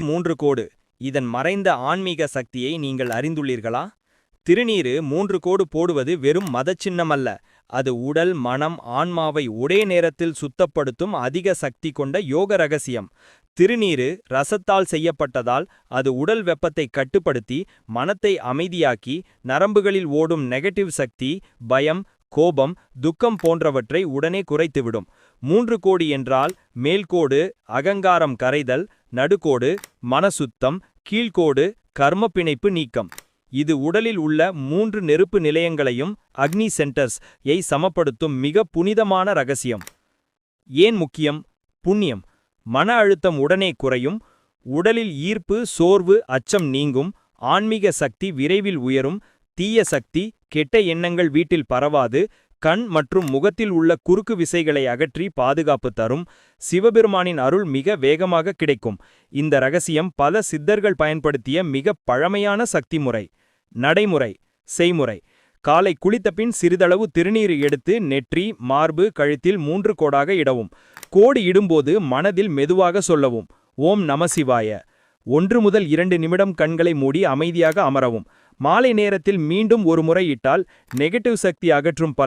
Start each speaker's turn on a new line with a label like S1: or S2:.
S1: மூன்று கோடு. இதன் மறைந்த ஆன்மீக சக்தியை நீங்கள் அறிந்துள்ளீர்களா? திருநீறு மூன்று கோடு போடுவது வெறும் மதச்சின்னமல்ல அது உடல் மனம் ஆன்மாவை ஒரே நேரத்தில் சுத்தப்படுத்தும் அதிக சக்தி கொண்ட யோக ரகசியம். திருநீறு ரசத்தால் செய்யப்பட்டதால் அது உடல் வெப்பத்தை கட்டுப்படுத்தி மனத்தை அமைதியாக்கி நரம்புகளில் ஓடும் நெகட்டிவ் சக்தி பயம் கோபம் துக்கம் போன்றவற்றை உடனே குறைத்துவிடும். மூன்று கோடி என்றால் மேல்கோடு அகங்காரம் கரைதல் நடுக்கோடு மனசுத்தம் கீழ்கோடு கர்ம பிணைப்பு நீக்கம். இது உடலில் உள்ள மூன்று நெருப்பு நிலையங்களையும் அக்னி சென்டர்ஸ் யை சமப்படுத்தும் மிக புனிதமான ரகசியம். ஏன் முக்கியம்? புண்ணியம். மன அழுத்தம் உடனே குறையும் உடலில் ஈர்ப்பு சோர்வு அச்சம் நீங்கும் ஆன்மீக சக்தி விரைவில் உயரும் தீய சக்தி கெட்ட எண்ணங்கள் வீட்டில் பரவாது கண் மற்றும் முகத்தில் உள்ள குறுக்கு விசைகளை அகற்றி பாதுகாப்பு தரும் சிவபெருமானின் அருள் மிக வேகமாக கிடைக்கும். இந்த ரகசியம் பல சித்தர்கள் பயன்படுத்திய மிக பழமையான சக்தி முறை நடைமுறை செய்முறை. காலை குளித்தபின் சிறிதளவு திருநீர் எடுத்து நெற்றி மார்பு கழுத்தில் மூன்று கோடாக இடவும். கோடு இடும்போது மனதில் மெதுவாக சொல்லவும் ஓம் நமசிவாய ஒன்று முதல் இரண்டு நிமிடம் கண்களை மூடி அமைதியாக அமரவும். மாலை நேரத்தில் மீண்டும் ஒரு முறை இட்டால் நெகட்டிவ் சக்தி அகற்றும்